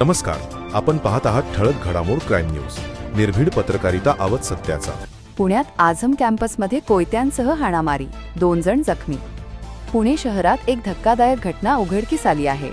नमस्कार आपण पाहत आहात ठळक घडामोड क्राईम न्यूज. निर्भीड पत्रकारिता आवत सत्याचा. पुण्यात आझम कॅम्पसमध्ये कोयत्यांसह हाणामारी दोन जण जखमी. पुणे शहरात एक धक्कादायक घटना उघडकीस आली आहे.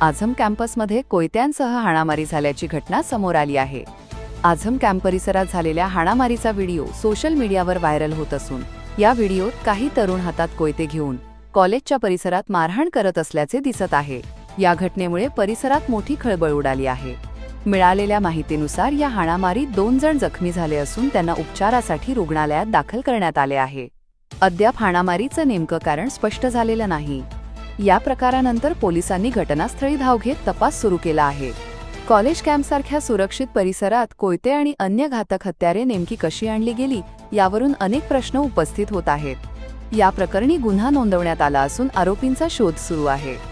आझम कॅम्पसमध्ये कोयत्यांसह हाणामारी झाल्याची घटना समोर आली आहे. आझम कॅम्प परिसरात झालेल्या हाणामारीचा व्हिडिओ सोशल मीडियावर व्हायरल होत असून या व्हिडिओत काही तरुण हातात कोयते घेऊन कॉलेजच्या परिसरात मारहाण करत असल्याचे दिसत आहे. या घटनेमुळे परिसरात मोठी खळबळ उडाली आहे. मिळालेल्या माहितीनुसार या हाणामारीत दोन जण जखमी झाले असून त्यांना उपचारासाठी रुग्णालयात दाखल करण्यात आले आहे. अद्याप हाणामारीचं नेमकं कारण स्पष्ट झालेलं नाही. या प्रकारानंतर पोलिसांनी घटनास्थळी धाव घेत तपास सुरू केला आहे. कॉलेज कॅम्पसारख्या सुरक्षित परिसरात कोयते आणि अन्य घातक हत्यारे नेमकी कशी आणली गेली यावरून अनेक प्रश्न उपस्थित होत आहेत. या प्रकरणी गुन्हा नोंदवण्यात आला असून आरोपींचा शोध सुरू आहे.